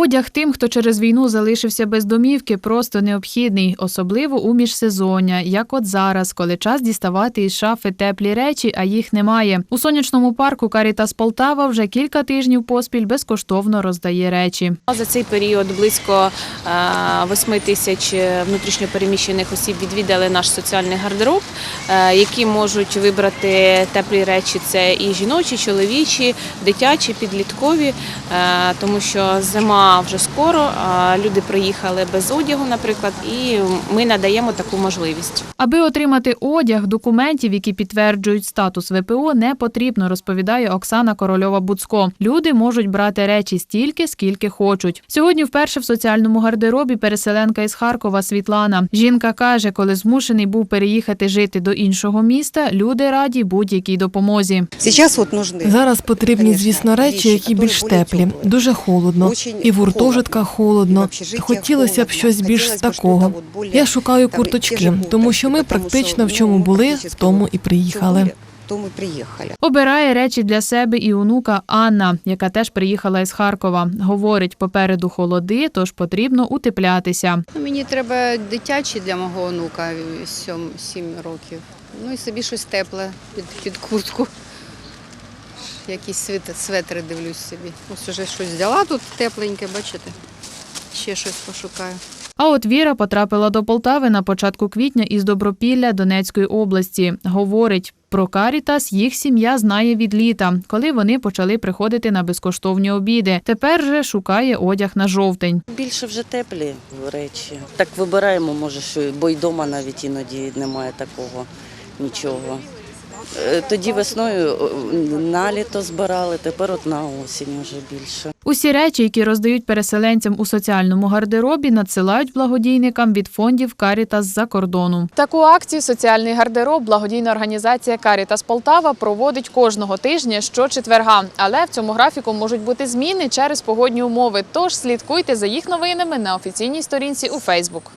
Одяг тим, хто через війну залишився без домівки, просто необхідний, особливо у міжсезоння, як от зараз, коли час діставати із шафи теплі речі, а їх немає. У сонячному парку Карітас Полтава вже кілька тижнів поспіль безкоштовно роздає речі. За цей період близько е, 8 тисяч внутрішньопереміщених осіб відвідали наш соціальний гардероб, е, які можуть вибрати теплі речі. Це і жіночі, чоловічі, дитячі, підліткові, е, тому що зима вже скоро. Люди приїхали без одягу, наприклад, і ми надаємо таку можливість. Аби отримати одяг, документів, які підтверджують статус ВПО, не потрібно, розповідає Оксана Корольова Буцко. Люди можуть брати речі стільки, скільки хочуть. Сьогодні вперше в соціальному гардеробі переселенка із Харкова Світлана. Жінка каже, коли змушений був переїхати жити до іншого міста, люди раді будь-якій допомозі. Сейчас вот нужны. Зараз потрібні, звісно, речі, які більш теплі. теплі. Дуже холодно. І в гуртожитках холодно. Хотілося б щось більш такого. Я шукаю курточки, тому що ми практично в чому ну, були, в тому і приїхали. тому приїхали. Обирає речі для себе і онука Анна, яка теж приїхала із Харкова. Говорить, попереду холоди, тож потрібно утеплятися. Ну, Мені треба дитячі для мого онука 7, 7 років. Ну і собі щось тепле під, під куртку. Якісь свит- светри дивлюсь собі. Ось уже щось взяла тут тепленьке, бачите? Ще щось пошукаю. А от Віра потрапила до Полтави на початку квітня із Добропілля Донецької області. Говорить, про Карітас їх сім'я знає від літа, коли вони почали приходити на безкоштовні обіди. Тепер же шукає одяг на жовтень. Більше вже теплі речі. Так вибираємо, може, що бо й вдома навіть іноді немає такого нічого. Е, Тоді весною на літо збирали, тепер от на осінь вже більше. Усі речі, які роздають переселенцям у соціальному гардеробі, надсилають благодійникам від фондів Карітас з-за кордону. Таку акцію Соціальний гардероб благодійна організація Карітас Полтава проводить кожного тижня щочетверга. Але в цьому графіку можуть бути зміни через погодні умови. Тож слідкуйте за їх новинами на офіційній сторінці у Фейсбук.